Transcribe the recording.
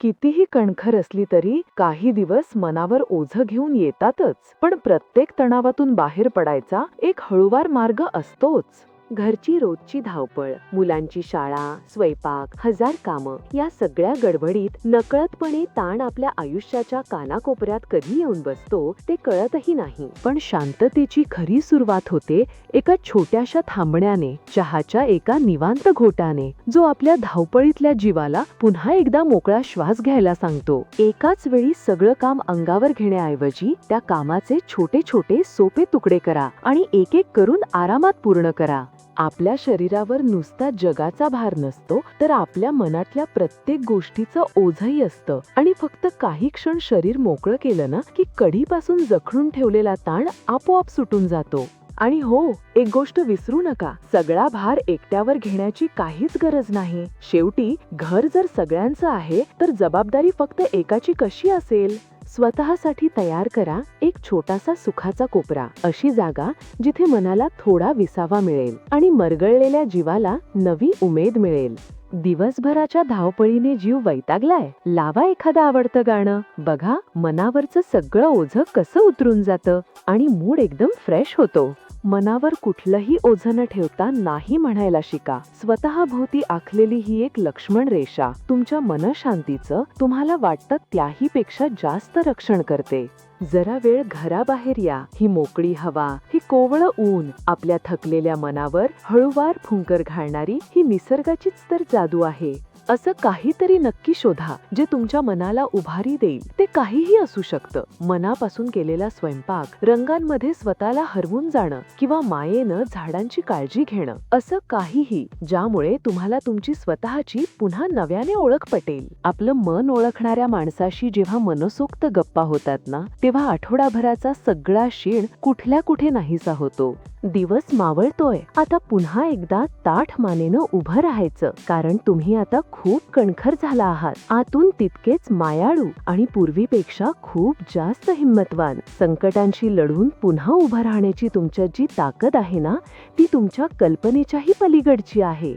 कितीही कणखर असली तरी काही दिवस मनावर ओझं घेऊन येतातच पण प्रत्येक तणावातून बाहेर पडायचा एक हळूवार मार्ग असतोच. घरची रोजची धावपळ मुलांची शाळा स्वयंपाक हजार कामं या सगळ्या गडबडीत नकळतपणे ताण आपल्या आयुष्याच्या कानाकोपऱ्यात कधी येऊन बसतो ते कळतही नाही. पण शांततेची खरी सुरुवात होते एका छोट्याशा थांबण्याने चहाच्या एका निवांत घोटाने जो आपल्या धावपळीतल्या जीवाला पुन्हा एकदा मोकळा श्वास घ्यायला सांगतो. एकाच वेळी सगळं काम अंगावर घेण्याऐवजी त्या कामाचे छोटे छोटे सोपे तुकडे करा आणि एक एक करून आरामात पूर्ण करा. आपल्या शरीरावर नुसता जगाचा भार नसतो तर आपल्या मनातल्या प्रत्येक गोष्टीचं ओझही असतं. आणि फक्त काही क्षण शरीर मोकळं केलं ना की कढीपासून जखडून ठेवलेला ताण आपोआप सुटून जातो. आणि हो एक गोष्ट विसरू नका सगळा भार एकट्यावर घेण्याची काहीच गरज नाही. शेवटी घर जर सगळ्यांचं आहे तर जबाबदारी फक्त एकाची कशी असेल? स्वतःसाठी तयार करा एक छोटासा सुखाचा कोपरा. अशी जागा जिथे मनाला थोडा विसावा मिळेल आणि मरगळलेल्या जीवाला नवी उमेद मिळेल. दिवसभराच्या धावपळीने जीव वैतागलाय. लावा एखादं आवडतं गाणं. बघा मनावरचं सगळं ओझं कसं उतरून जातं आणि मूड एकदम फ्रेश होतो. मनावर कुठलंही ओझं न ठेवता नाही म्हणायला शिका. स्वतः भोवती आखलेली ही एक लक्ष्मण रेषा तुमच्या मनशांतीचं तुम्हाला वाटतं त्याही पेक्षा जास्त रक्षण करते. जरा वेळ घराबाहेर या. ही मोकळी हवा ही कोवळं ऊन आपल्या थकलेल्या मनावर हळूवार फुंकर घालणारी ही निसर्गाचीच तर जादू आहे. असं काहीतरी नक्की शोधा जे तुमच्या मनाला उभारी देईल. ते काहीही असू शकतं. मनापासून केलेला स्वयंपाक रंगांमध्ये स्वतःला हरवून जाणं किंवा मायेनं झाडांची काळजी घेणं असं काहीही ज्यामुळे तुम्हाला तुमची स्वतःची पुन्हा नव्याने ओळख पटेल. आपलं मन ओळखणाऱ्या माणसाशी जेव्हा मनसोक्त गप्पा होतात ना तेव्हा आठवडाभराचा सगळा शीण कुठल्या कुठे नाहीसा होतो. दिवस मावळतोय. आता पुन्हा एकदा ताठ मानेनं उभं राहायचं. कारण तुम्ही आता खूप कणखर झाला आहात. आतून तितकेच मायाळू आणि पूर्वीपेक्षा खूप जास्त हिंमतवान. संकटांशी लढून पुन्हा उभं राहण्याची तुमच्यात जी ताकद आहे ना ती तुमच्या कल्पनेच्याही पलीकडची आहे.